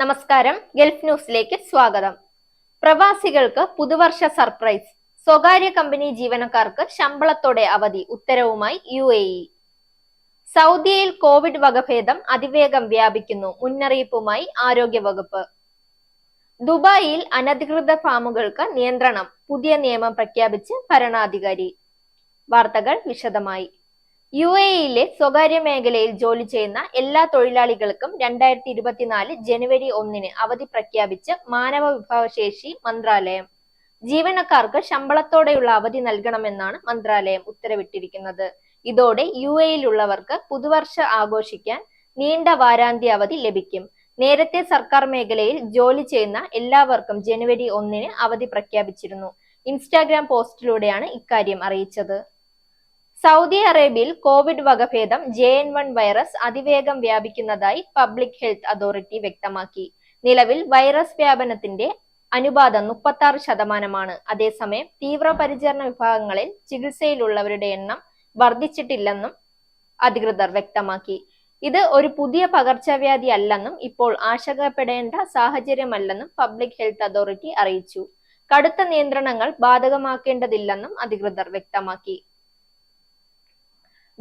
നമസ്കാരം. ഗൾഫ് ന്യൂസിലേക്ക് സ്വാഗതം. പ്രവാസികൾക്ക് പുതുവർഷ സർപ്രൈസ്. സ്വകാര്യ കമ്പനി ജീവനക്കാർക്ക് ശമ്പളത്തോടെ അവധി ഉത്തരവുമായി യു എ ഇ സൗദിയിൽ കോവിഡ് വകഭേദം അതിവേഗം വ്യാപിക്കുന്നു. മുന്നറിയിപ്പുമായി ആരോഗ്യവകുപ്പ്. ദുബായിൽ അനധികൃത ഫാമുകൾക്ക് നിയന്ത്രണം. പുതിയ നിയമം പ്രഖ്യാപിച്ച് ഭരണാധികാരി. വാർത്തകൾ വിശദമായി. യു എ ഇയിലെ സ്വകാര്യ മേഖലയിൽ ജോലി ചെയ്യുന്ന എല്ലാ തൊഴിലാളികൾക്കും രണ്ടായിരത്തി ഇരുപത്തിനാല് ജനുവരി ഒന്നിന് അവധി പ്രഖ്യാപിച്ച് മാനവ വിഭവശേഷി മന്ത്രാലയം. ജീവനക്കാർക്ക് ശമ്പളത്തോടെയുള്ള അവധി നൽകണമെന്നാണ് മന്ത്രാലയം ഉത്തരവിട്ടിരിക്കുന്നത്. ഇതോടെ യു എയിലുള്ളവർക്ക് പുതുവർഷ ആഘോഷിക്കാൻ നീണ്ട വാരാന്ത്യ അവധി ലഭിക്കും. നേരത്തെ സർക്കാർ മേഖലയിൽ ജോലി ചെയ്യുന്ന എല്ലാവർക്കും ജനുവരി ഒന്നിന് അവധി പ്രഖ്യാപിച്ചിരുന്നു. ഇൻസ്റ്റാഗ്രാം പോസ്റ്റിലൂടെയാണ് ഇക്കാര്യം അറിയിച്ചത്. സൗദി അറേബ്യയിൽ കോവിഡ് വകഭേദം ജെ എൻ വൺ വൈറസ് അതിവേഗം വ്യാപിക്കുന്നതായി പബ്ലിക് ഹെൽത്ത് അതോറിറ്റി വ്യക്തമാക്കി. നിലവിൽ വൈറസ് വ്യാപനത്തിന്റെ അനുപാതം മുപ്പത്തി ആറ് ശതമാനമാണ്. അതേസമയം തീവ്രപരിചരണ വിഭാഗങ്ങളിൽ ചികിത്സയിലുള്ളവരുടെ എണ്ണം വർദ്ധിച്ചിട്ടില്ലെന്നും അധികൃതർ വ്യക്തമാക്കി. ഇത് ഒരു പുതിയ പകർച്ചവ്യാധി അല്ലെന്നും ഇപ്പോൾ ആശങ്കപ്പെടേണ്ട സാഹചര്യമല്ലെന്നും പബ്ലിക് ഹെൽത്ത് അതോറിറ്റി അറിയിച്ചു. കടുത്ത നിയന്ത്രണങ്ങൾ ബാധകമാക്കേണ്ടതില്ലെന്നും അധികൃതർ വ്യക്തമാക്കി.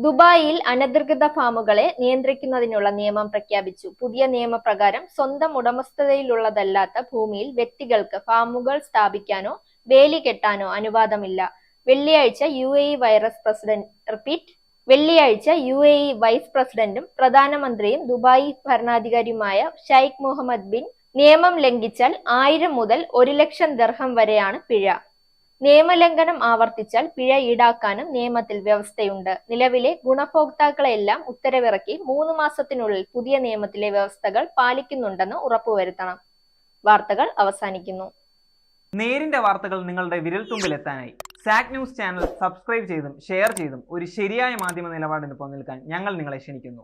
ദുബായിൽ അനധികൃത ഫാമുകളെ നിയന്ത്രിക്കുന്നതിനുള്ള നിയമം പ്രഖ്യാപിച്ചു. പുതിയ നിയമപ്രകാരം സ്വന്തം ഉടമസ്ഥതയിലുള്ളതല്ലാത്ത ഭൂമിയിൽ വ്യക്തികൾക്ക് ഫാമുകൾ സ്ഥാപിക്കാനോ വേലി കെട്ടാനോ അനുവാദമില്ല. വെള്ളിയാഴ്ച U A virus president repeat വെള്ളിയാഴ്ച യു എ വൈസ് പ്രസിഡന്റും പ്രധാനമന്ത്രിയും ദുബായി ഭരണാധികാരിയുമായ ഷൈഖ് മുഹമ്മദ് ബിൻ നിയമം ലംഘിച്ചാൽ ആയിരം മുതൽ ഒരു ലക്ഷം ദർഹം വരെയാണ് പിഴ. നിയമലംഘനം ആവർത്തിച്ചാൽ പിഴ ഈടാക്കാനും നിയമത്തിൽ വ്യവസ്ഥയുണ്ട്. നിലവിലെ ഗുണഭോക്താക്കളെല്ലാം ഉത്തരവിറക്കി മൂന്ന് മാസത്തിനുള്ളിൽ പുതിയ നിയമത്തിലെ വ്യവസ്ഥകൾ പാലിക്കുന്നുണ്ടെന്ന് ഉറപ്പുവരുത്തണം. വാർത്തകൾ അവസാനിക്കുന്നു. നേരിന്റെ വാർത്തകൾ നിങ്ങളുടെ വിരൽത്തുമ്പിൽ എത്താനായി സാക് ന്യൂസ് ചാനൽ സബ്സ്ക്രൈബ് ചെയ്തും ഷെയർ ചെയ്തും ഒരു ശരിയായ മാധ്യമ നിലപാടിന് നിൽക്കാൻ ഞങ്ങൾ നിങ്ങളെ ക്ഷണിക്കുന്നു.